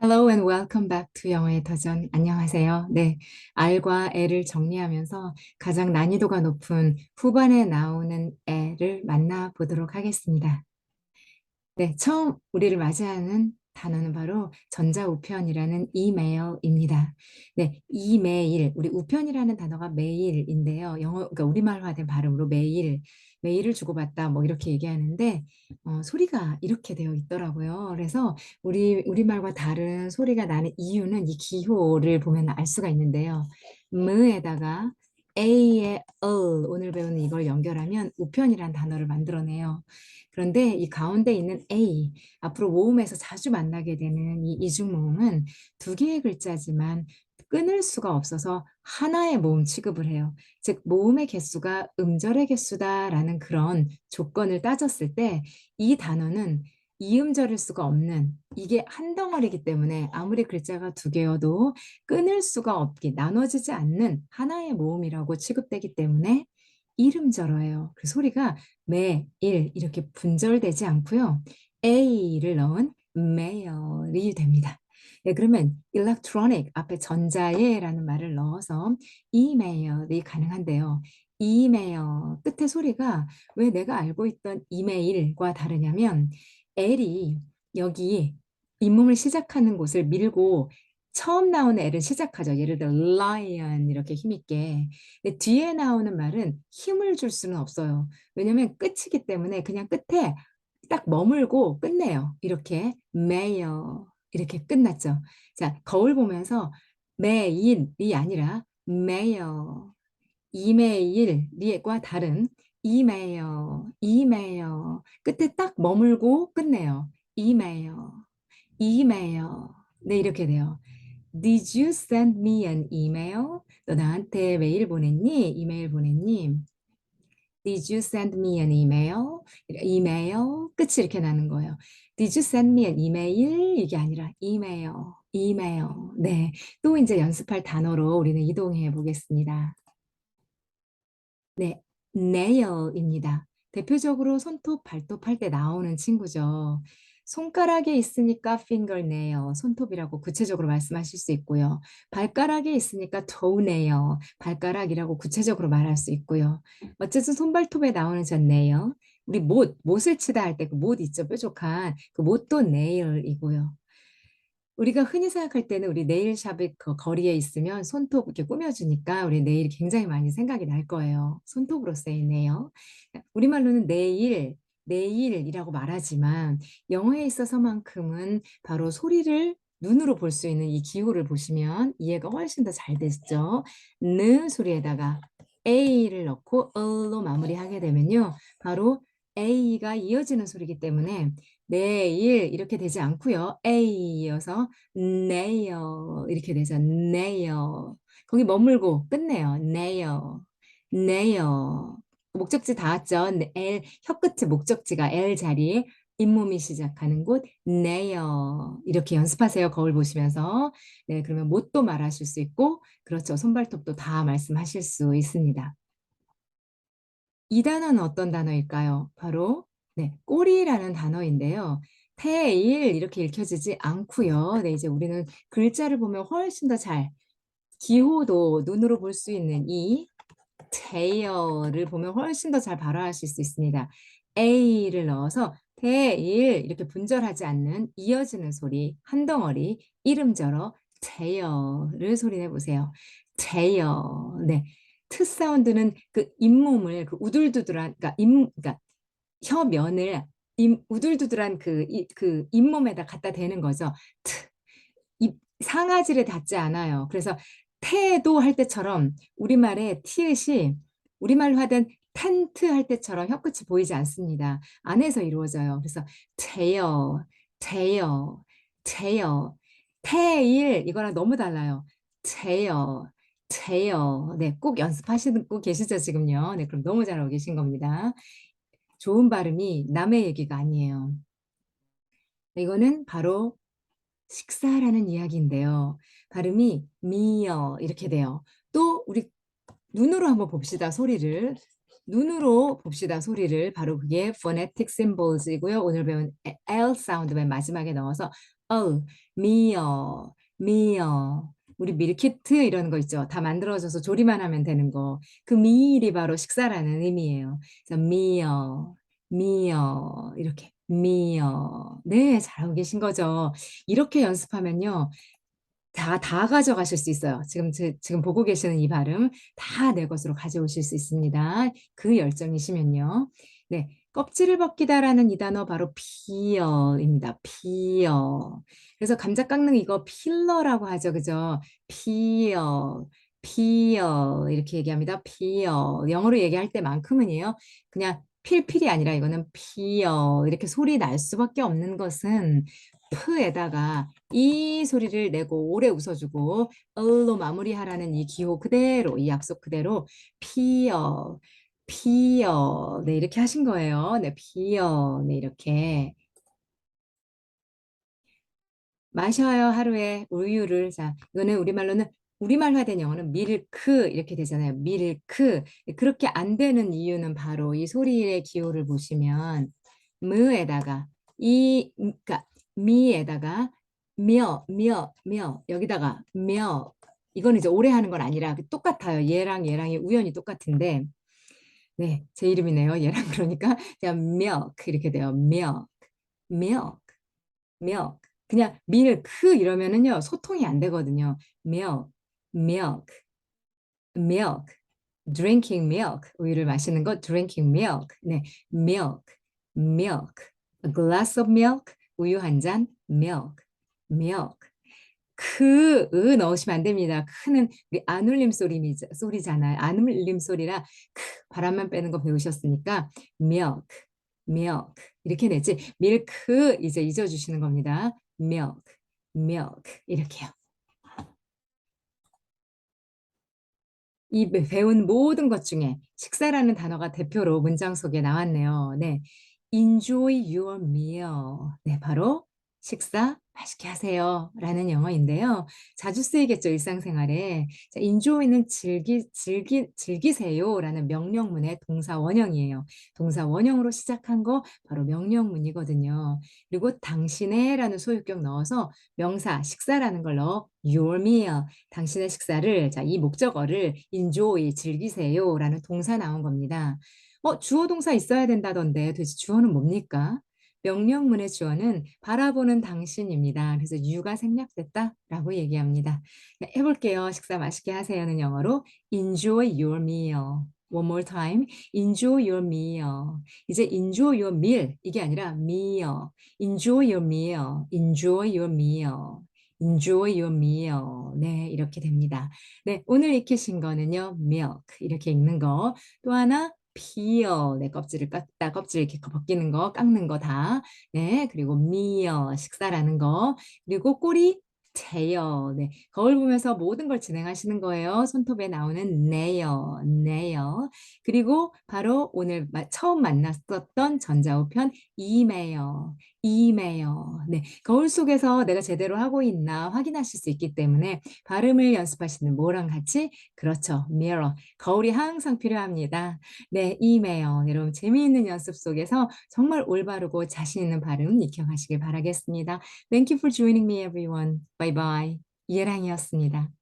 Hello and welcome back to 영어의 도전. 안녕하세요. 네. R과 L을 정리하면서 가장 난이도가 높은 후반에 나오는 L을 만나보도록 하겠습니다. 네. 처음 우리를 맞이하는 단어는 바로 전자우편이라는 이메일입니다. 네. 이메일. 우리 우편이라는 단어가 메일인데요. 영어, 그러니까 우리말화된 발음으로 메일. 메일을 주고받다 뭐 이렇게 얘기하는데 어, 소리가 이렇게 되어 있더라고요. 그래서 우리 우리말과 다른 소리가 나는 이유는 이 기호를 보면 알 수가 있는데요. 무에다가 A의 을 오늘 배우는 이걸 연결하면 우편이란 단어를 만들어내요. 그런데 이 가운데 있는 A 앞으로 모음에서 자주 만나게 되는 이 이중 모음은 두 개의 글자지만 끊을 수가 없어서 하나의 모음 취급을 해요. 즉 모음의 개수가 음절의 개수다라는 그런 조건을 따졌을 때 이 단어는 이음절일 수가 없는 이게 한 덩어리이기 때문에 아무리 글자가 두 개여도 끊을 수가 없기 나눠지지 않는 하나의 모음이라고 취급되기 때문에 이름절어예요. 그 소리가 매, 일 이렇게 분절되지 않고요. A를 넣은 매열이 됩니다. 네, 그러면 electronic 앞에 전자예라는 말을 넣어서 이메일이 가능한데요. 이메일 끝에 소리가 왜 내가 알고 있던 이메일과 다르냐면 L이 여기 잇몸을 시작하는 곳을 밀고 처음 나오는 L은 시작하죠. 예를 들어 lion 이렇게 힘있게. 뒤에 나오는 말은 힘을 줄 수는 없어요. 왜냐면 끝이기 때문에 그냥 끝에 딱 머물고 끝내요. 이렇게 mayor 이렇게 끝났죠. 자, 거울 보면서 매일이 아니라 mayor 이메일과 다른 이메일, 이메일 끝에 딱 머물고 끝내요. 이메일, 이메일 네 이렇게 돼요. Did you send me an email? 너 나한테 메일 보냈니? 이메일 보냈니? Did you send me an email? 이메일 끝이 이렇게 나는 거예요. Did you send me an email? 이게 아니라 이메일, 이메일. 네, 또 이제 연습할 단어로 우리는 이동해 보겠습니다. 네, nail입니다. 대표적으로 손톱, 발톱 할 때 나오는 친구죠. 손가락에 있으니까 fingernail, 손톱이라고 구체적으로 말씀하실 수 있고요. 발가락에 있으니까 toenail, 발가락이라고 구체적으로 말할 수 있고요. 어쨌든 손발톱에 나오는 저 nail, 우리 못, 못을 치다 할 때 그 못 있죠, 뾰족한 그 못도 nail이고요. 우리가 흔히 생각할 때는 우리 네일샵이 그 거리에 있으면 손톱 이렇게 꾸며주니까 우리 네일이 굉장히 많이 생각이 날 거예요. 손톱으로 쓰이네요. 우리말로는 네일, 네일이라고 말하지만 영어에 있어서만큼은 바로 소리를 눈으로 볼 수 있는 이 기호를 보시면 이해가 훨씬 더 잘 됐죠. 느 소리에다가 A를 넣고 을로 마무리하게 되면요. 바로 A가 이어지는 소리이기 때문에 내일 이렇게 되지 않고요. A여서 nail 이렇게 되죠. nail. 거기 머물고 끝내요. nail. nail. 목적지 다 왔죠. L 혀끝의 목적지가 L 자리 잇몸이 시작하는 곳 nail 이렇게 연습하세요. 거울 보시면서. 네, 그러면 못도 말하실 수 있고 그렇죠. 손발톱도 다 말씀하실 수 있습니다. 이 단어는 어떤 단어일까요? 바로 네, 꼬리라는 단어인데요. 테일 이렇게 읽혀지지 않고요. 네, 이제 우리는 글자를 보면 훨씬 더 잘 기호도 눈으로 볼 수 있는 이 tail을 보면 훨씬 더 잘 발화하실 수 있습니다. A를 넣어서 테일 이렇게 분절하지 않는 이어지는 소리 한 덩어리 이름절어 tail을 소리내 보세요. tail. 네. 트 사운드는 그 잇몸을 그 우둘두둘한 그러니까 잇 그러니까 혀면을 임, 우둘두둘한 그, 이, 그 잇몸에다 갖다 대는 거죠. 트, 이, 상아지를 닿지 않아요. 그래서 태도 할 때처럼 우리말의 티읕이 우리말로 하던 텐트 할 때처럼 혀끝이 보이지 않습니다. 안에서 이루어져요. 그래서 테어, 테어, 테어, 테일 이거랑 너무 달라요. 테어, 테어. 네, 꼭 연습하시고 계시죠, 지금요. 네, 그럼 너무 잘하고 계신 겁니다. 좋은 발음이 남의 얘기가 아니에요. 이거는 바로 식사라는 이야기인데요. 발음이 미어 이렇게 돼요. 또 우리 눈으로 한번 봅시다. 소리를. 눈으로 봅시다. 소리를. 바로 그게 phonetic symbols이고요. 오늘 배운 L 사운드 맨 마지막에 넣어서 어, 미어, 미어. 우리 밀키트 이런 거 있죠. 다 만들어져서 조리만 하면 되는 거. 그 미일이 바로 식사라는 의미예요. 그래서 미어, 미어 이렇게 미어. 네, 잘하고 계신 거죠. 이렇게 연습하면요. 다, 다 가져가실 수 있어요. 지금, 제- 지금 보고 계시는 이 발음 다 내 것으로 가져오실 수 있습니다. 그 열정이시면요. 네. 껍질을 벗기다라는 이 단어 바로 피어입니다. 피어. 그래서 감자 깎는 이거 필러라고 하죠. 그죠? 피어, 피어. 이렇게 얘기합니다. 피어. 영어로 얘기할 때만큼은요. 그냥 필필이 아니라 이거는 피어. 이렇게 소리 날 수밖에 없는 것은 프에다가 이 소리를 내고 오래 웃어주고 을로 마무리하라는 이 기호 그대로 이 약속 그대로 피어 피어. 네 이렇게 하신 거예요. 네 피어. 네 이렇게. 마셔요 하루에. 우유를. 자 이거는 우리말로는 우리말화된 영어는 밀크 이렇게 되잖아요. 밀크. 그렇게 안 되는 이유는 바로 이 소리의 기호를 보시면 무에다가 이 그러니까 미에다가 며, 며, 며 여기다가 며. 이건 이제 오래 하는 건 아니라 똑같아요. 얘랑 얘랑이 우연히 똑같은데 네, 제 이름이네요. 얘랑 그러니까 그냥 milk 이렇게 돼요. milk, milk, milk. 그냥 밀크 이러면은요 소통이 안 되거든요. milk, milk, milk, drinking milk 우유를 마시는 거 drinking milk. 네, milk, milk, a glass of milk 우유 한 잔, milk, milk. 크, 으 넣으시면 안 됩니다. 크는 우리 안 울림 소리, 소리잖아요. 안 울림 소리라 크, 바람만 빼는 거 배우셨으니까 milk, milk 이렇게 내지 밀크 이제 잊어주시는 겁니다. milk, milk 이렇게요. 이 배운 모든 것 중에 식사라는 단어가 대표로 문장 속에 나왔네요. 네. Enjoy your meal. 네, 바로 식사 맛있게 하세요. 라는 영어인데요. 자주 쓰이겠죠, 일상생활에. 자, enjoy는 즐기, 즐기, 즐기세요. 라는 명령문의 동사 원형이에요. 동사 원형으로 시작한 거 바로 명령문이거든요. 그리고 당신의 라는 소유격 넣어서 명사, 식사라는 걸 넣어 your meal. 당신의 식사를, 자, 이 목적어를 enjoy, 즐기세요. 라는 동사 나온 겁니다. 어, 주어 동사 있어야 된다던데 도대체 주어는 뭡니까? 명령문의 주어는 바라보는 당신입니다. 그래서 you가 생략됐다라고 얘기합니다. 네, 해볼게요. 식사 맛있게 하세요는 영어로 enjoy your meal. One more time. Enjoy your meal. 이제 enjoy your meal 이게 아니라 meal. Enjoy your meal. Enjoy your meal. Enjoy your meal. 네, 이렇게 됩니다. 네, 오늘 익히신 거는요. milk 이렇게 읽는 거. 또 하나 피어, 네, 껍질을 깎다, 껍질 이렇게 벗기는 거, 깎는 거 다. 네, 그리고 미어, 식사라는 거. 그리고 꼬리, 제어. 네, 거울 보면서 모든 걸 진행하시는 거예요. 손톱에 나오는 네어, 네어. 그리고 바로 오늘 마, 처음 만났었던 전자우편 이메어, 이메어. 네, 거울 속에서 내가 제대로 하고 있나 확인하실 수 있기 때문에 발음을 연습하시는 뭐랑 같이 그렇죠, mirror. 거울이 항상 필요합니다. 네, 이메요. 여러분 재미있는 연습 속에서 정말 올바르고 자신 있는 발음 익혀가시길 바라겠습니다. Thank you for joining me everyone. Bye bye. 이해랑이었습니다.